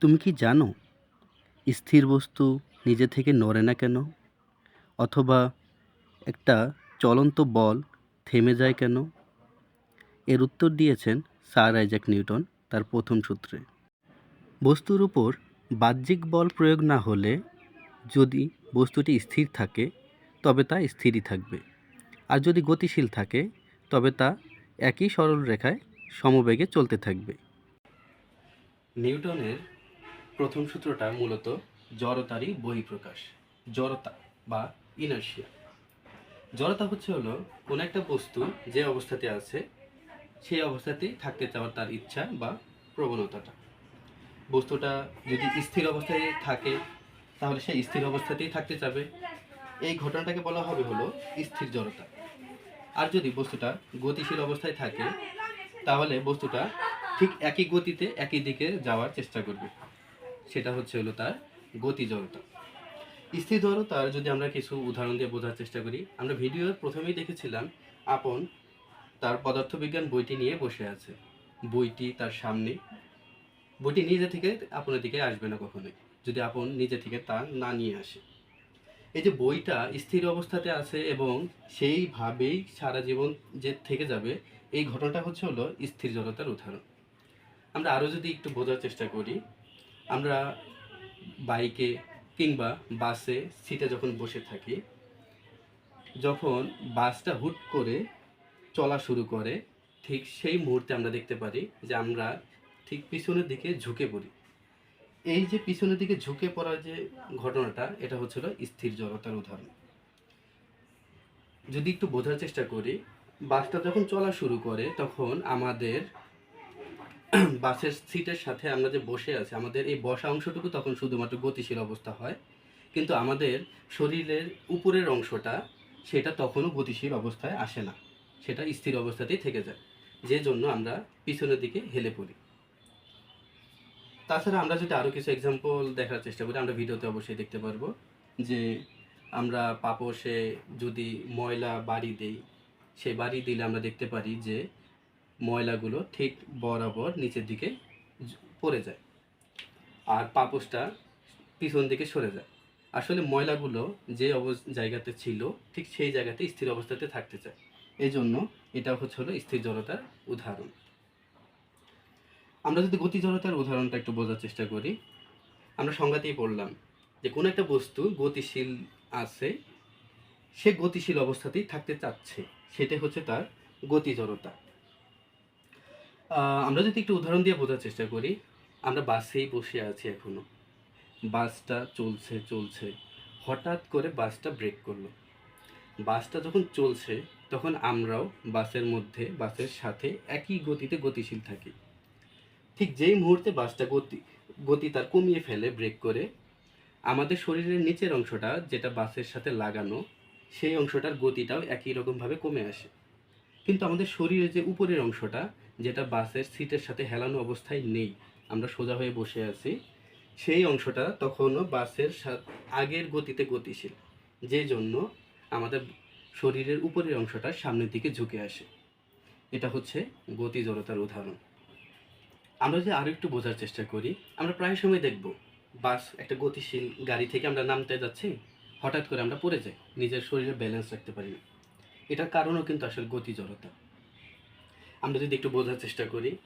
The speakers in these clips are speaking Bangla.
তুমি কি জানো স্থির বস্তু নিজে থেকে নড়ে না কেন? অথবা একটা চলন্ত বল থেমে যায় কেন? এর উত্তর দিয়েছেন স্যার আইজ্যাক নিউটন তার প্রথম সূত্রে। বস্তুর উপর বাহ্যিক বল প্রয়োগ না হলে যদি বস্তুটি স্থির থাকে, তবে তা স্থিরই থাকবে। আর যদি গতিশীল থাকে, তবে তা একই সরল রেখায় সমবেগে চলতে থাকবে। নিউটনের প্রথম সূত্রটা মূলত জড়তারই বহিঃপ্রকাশ, জড়তা বা ইনার্শিয়া। জড়তা হচ্ছে হলো কোনো একটা বস্তু যে অবস্থাতে আছে, সেই অবস্থাতেই থাকতে চাওয়ার তার ইচ্ছা বা প্রবণতাটা। বস্তুটা যদি স্থির অবস্থায় থাকে, তাহলে সে স্থির অবস্থাতেই থাকতে চাবে। এই ঘটনাটাকে বলা হবে হলো স্থির জড়তা। আর যদি বস্তুটা গতিশীল অবস্থায় থাকে, তাহলে বস্তুটা ঠিক একই গতিতে একই দিকে যাওয়ার চেষ্টা করবে। সেটা হচ্ছে হলো তার গতি জড়তা স্থির জড়তার যদি আমরা কিছু উদাহরণ দিয়ে বোঝার চেষ্টা করি, আমরা ভিডিওর প্রথমেই দেখেছিলাম আপন তার পদার্থবিজ্ঞান বইটি নিয়ে বসে আছে। বইটি তার সামনে। বইটি নিজে থেকে আপনার দিকে আসবে না কখনোই, যদি আপন নিজে থেকে তা না নিয়ে আসে। এই যে বইটা স্থির অবস্থাতে আছে এবং সেইভাবেই সারা জীবন যে থেকে যাবে, এই ঘটনাটা হচ্ছে হলো স্থির জড়তার উদাহরণ। আমরা আরও যদি একটু বোঝার চেষ্টা করি আমরা বাইকে কিংবা বাসে সিটে যখন বসে থাকি, যখন বাসটা হুট করে চলা শুরু করে, ঠিক সেই মুহূর্তে আমরা দেখতে পারি যে আমরা ঠিক পিছনের দিকে ঝুঁকে পড়ি। এই যে পিছনের দিকে ঝুঁকে পড়ার যে ঘটনাটা, এটা হচ্ছিল স্থির জড়তার উদাহরণ। যদি একটু বোঝার চেষ্টা করি, বাসটা যখন চলা শুরু করে, তখন আমাদের বাসের সিটের সাথে আমরা যে বসে আছি, আমাদের এই বসা অংশটুকু তখন শুধুমাত্র গতিশীল অবস্থা হয়। কিন্তু আমাদের শরীরের উপরের অংশটা সেটা তখনও গতিশীল অবস্থায় আসে না। সেটা স্থির অবস্থাতেই থেকে যায়। যে জন্য আমরা পিছনের দিকে হেলে পড়ি। তাছাড়া আমরা যদি আরও কিছু এক্সাম্পল দেখার চেষ্টা করি, আমরা ভিডিওতে অবশ্যই দেখতে পারব যে আমরা পাপোশে যদি ময়লা বাড়ি দেই সেই বাড়ি দিলে আমরা দেখতে পারি যে ময়লাগুলো ঠিক বরাবর নিচের দিকে পড়ে যায়। আর পাপোশটা পিছন দিকে সরে যায়। আসলে ময়লাগুলো যে অবস, জায়গাতে ছিল, ঠিক সেই জায়গাতে স্থির অবস্থাতে থাকতে চায়। এই জন্য এটা হচ্ছে হলো স্থির জড়তার উদাহরণ। আমরা যদি গতি জড়তার উদাহরণটা একটু বোঝার চেষ্টা করি, আমরা সংজ্ঞাতেই পড়লাম যে কোনো একটা বস্তু গতিশীল আছে, সে গতিশীল অবস্থাতেই থাকতে চাচ্ছে। সেটাই হচ্ছে তার গতি জড়তা। আমরা যদি একটু উদাহরণ দিয়ে বোঝার চেষ্টা করি, আমরা বাসেই বসে আছি এখনও। বাসটা চলছে চলছে। হঠাৎ করে বাসটা ব্রেক করল। বাসটা যখন চলছে, তখন আমরাও বাসের মধ্যে, বাসের সাথে একই গতিতে গতিশীল থাকি। ঠিক যেই মুহূর্তে বাসটা গতি গতি তার কমিয়ে ফেলে ব্রেক করে, আমাদের শরীরের নিচের অংশটা যেটা বাসের সাথে লাগানো, সেই অংশটার গতিটাও একই রকমভাবে কমে আসে। কিন্তু আমাদের শরীরের যে উপরের অংশটা যেটা বাসের সিটের সাথে হেলানো অবস্থায় নেই। আমরা সোজা হয়ে বসে আছি। সেই অংশটা তখনও বাসের আগের গতিতে গতিশীল, যে জন্য আমাদের শরীরের উপরের অংশটা সামনের দিকে ঝুঁকে আসে। এটা হচ্ছে গতি জড়তার উদাহরণ। আমরা যদি আরও একটু বোঝার চেষ্টা করি, আমরা প্রায় সময় দেখব, বাস একটা গতিশীল গাড়ি থেকে আমরা নামতে যাচ্ছি, হঠাৎ করে আমরা পড়ে যাই, নিজের শরীরে ব্যালেন্স রাখতে পারি না। এটার কারণও কিন্তু আসলে গতি জড়তা। আমরা যদি একটু বোঝার চেষ্টা করি,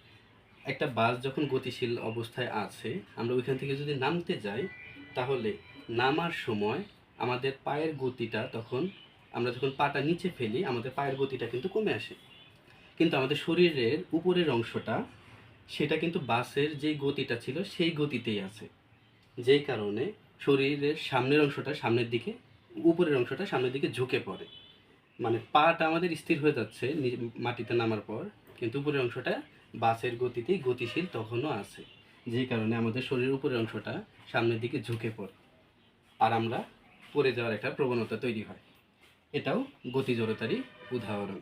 একটা বাস যখন গতিশীল অবস্থায় আছে, আমরা ওইখান থেকে যদি নামতে যাই, তাহলে নামার সময় আমাদের পায়ের গতিটা তখন, আমরা যখন পাটা নিচে ফেলি, আমাদের পায়ের গতিটা কিন্তু কমে আসে। কিন্তু আমাদের শরীরের উপরের অংশটা, সেটা কিন্তু বাসের যে গতিটা ছিল, সেই গতিতেই আছে। যেই কারণে শরীরের সামনের অংশটা সামনের দিকে, উপরের অংশটা সামনের দিকে ঝুঁকে পড়ে। মানে পাটা আমাদের স্থির হয়ে যাচ্ছে মাটিতে নামার পর, কিন্তু উপরের অংশটা বাসের গতিতেই গতিশীল তখনও আছে, যে কারণে আমাদের শরীরের উপরের অংশটা সামনের দিকে ঝুঁকে পড়ে আর আমরা পড়ে যাওয়ার একটা প্রবণতা তৈরি হয়। এটাও গতি জড়তারই উদাহরণ।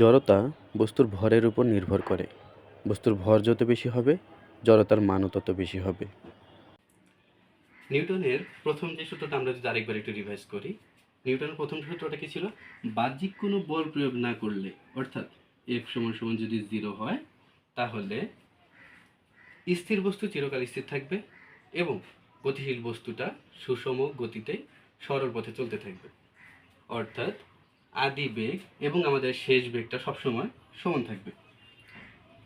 জড়তা বস্তুর ভরের উপর নির্ভর করে। বস্তুর ভর যত বেশি হবে, জড়তার মানও তত বেশি হবে। নিউটনের প্রথম যে সূত্রটা আমরা যদি আরেকবার একটু রিভাইজ করি, নিউটনের প্রথম সূত্রটা কি ছিল? বাহ্যিক কোনো বল প্রয়োগ না করলে, অর্থাৎ এফ সমান সমান যদি জিরো হয়, তাহলে স্থির বস্তু চিরকাল স্থির থাকবে এবং গতিশীল বস্তুটা সুষম গতিতে সরল পথে চলতে থাকবে। অর্থাৎ আদি বেগ এবং আমাদের শেষ বেগটা সবসময় সমান থাকবে।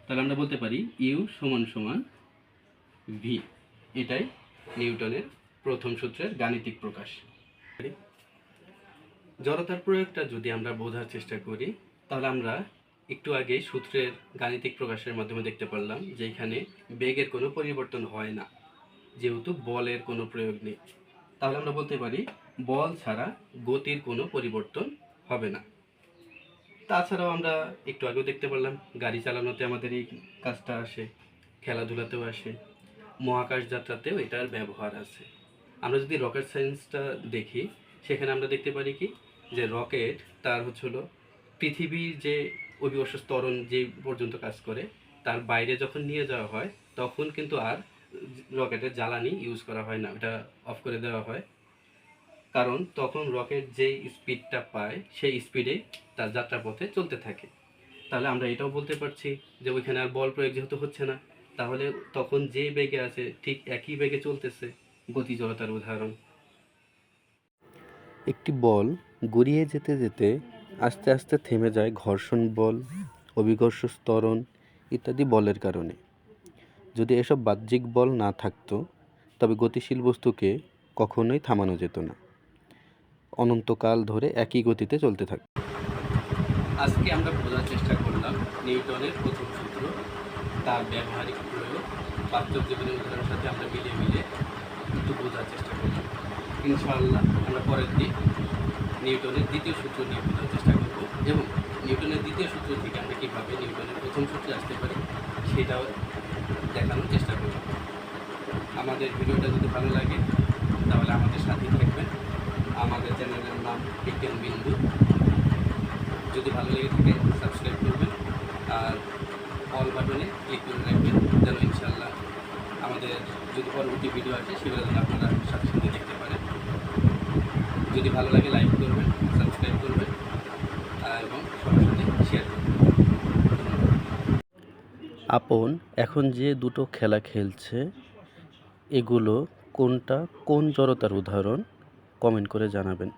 তাহলে আমরা বলতে পারি ইউ সমান সমান ভি। এটাই নিউটনের প্রথম সূত্রের গাণিতিক প্রকাশ। জড়তার প্রয়োগটা যদি আমরা বোঝার চেষ্টা করি, তাহলে আমরা একটু আগে সূত্রের গাণিতিক প্রকাশের মাধ্যমে দেখতে পারলাম যে এখানে বেগের কোনো পরিবর্তন হয় না, যেহেতু বলের কোনো প্রয়োগ নেই। তাহলে আমরা বলতে পারি বল ছাড়া গতির কোনো পরিবর্তন হবে না। তাছাড়াও আমরা একটু আগেও দেখতে পারলাম, গাড়ি চালানোতে আমাদের এই কাজটা আসে, খেলাধুলাতেও আসে, মহাকাশ যাত্রাতেও এটার ব্যবহার আছে। আমরা যদি রকেট সায়েন্সটা দেখি, সেখানে আমরা দেখতে পারি কি, যে রকেট তার হচ্ছে হলো পৃথিবীর যে অভিবর্ষ স্তরণ যে পর্যন্ত কাজ করে, তার বাইরে যখন নিয়ে যাওয়া হয়, তখন কিন্তু আর রকেটের জ্বালানি ইউজ করা হয় না। ওটা অফ করে দেওয়া হয়। কারণ তখন রকেট যে স্পিডটা পায়, সেই স্পিডে তার যাত্রাপথে চলতে থাকে। তাহলে আমরা এটাও বলতে পারছি যে ওইখানে আর বল প্রয়োগ যেহেতু হচ্ছে না, তাহলে তখন যে বেগে আছে ঠিক একই বেগে চলতেছে গতি জড়তার উদাহরণ। একটি বল গড়িয়ে যেতে যেতে আস্তে আস্তে থেমে যায় ঘর্ষণ বল, অভিঘর্ষ স্তরণ ইত্যাদি বলের কারণে। যদি এসব বাহ্যিক বল না থাকতো, তবে গতিশীল বস্তুকে কখনোই থামানো যেত না। অনন্তকাল ধরে একই গতিতে চলতে থাকত আজকে আমরা বোঝার চেষ্টা করলাম নিউটনের প্রথম সূত্র, তার ব্যবহারিক প্রয়োগ, বাস্তব জীবনের উদাহরণের সাথে আমরা মিলিয়ে মিলিয়ে একটু বোঝার চেষ্টা করলাম। ইনশাআল্লাহ আমরা পরের দিন নিউটনের দ্বিতীয় সূত্র নিয়ে বোঝার চেষ্টা করব এবং নিউটনের দ্বিতীয় সূত্র থেকে আমরা কীভাবে নিউটনের প্রথম সূত্রে আসতে পারি সেটাও দেখানোর চেষ্টা করব। আমাদের ভিডিওটা যদি ভালো লাগে, তাহলে আমাদের সাথে থাকবেন। আমাদের চ্যানেলের নাম বিজ্ঞান বিন্দু। যদি ভালো লেগে থাকে সাবস্ক্রাইব করবেন আর অল বাটনে ক্লিক করে রাখবেন, যেন ইনশাল্লাহ আমাদের যদি পরবর্তী ভিডিও আছে সেগুলো যেন আপনারা সাথে দেখতে পারেন। যদি ভালো লাগে লাইক করবেন সাবস্ক্রাইব করবেন এবং সবার সাথে শেয়ার করবেন। আপন, এখন যে দুটো খেলা খেলছে, এগুলো কোনটা? কোন জড়তার উদাহরণ? কমেন্ট করে জানাবেন।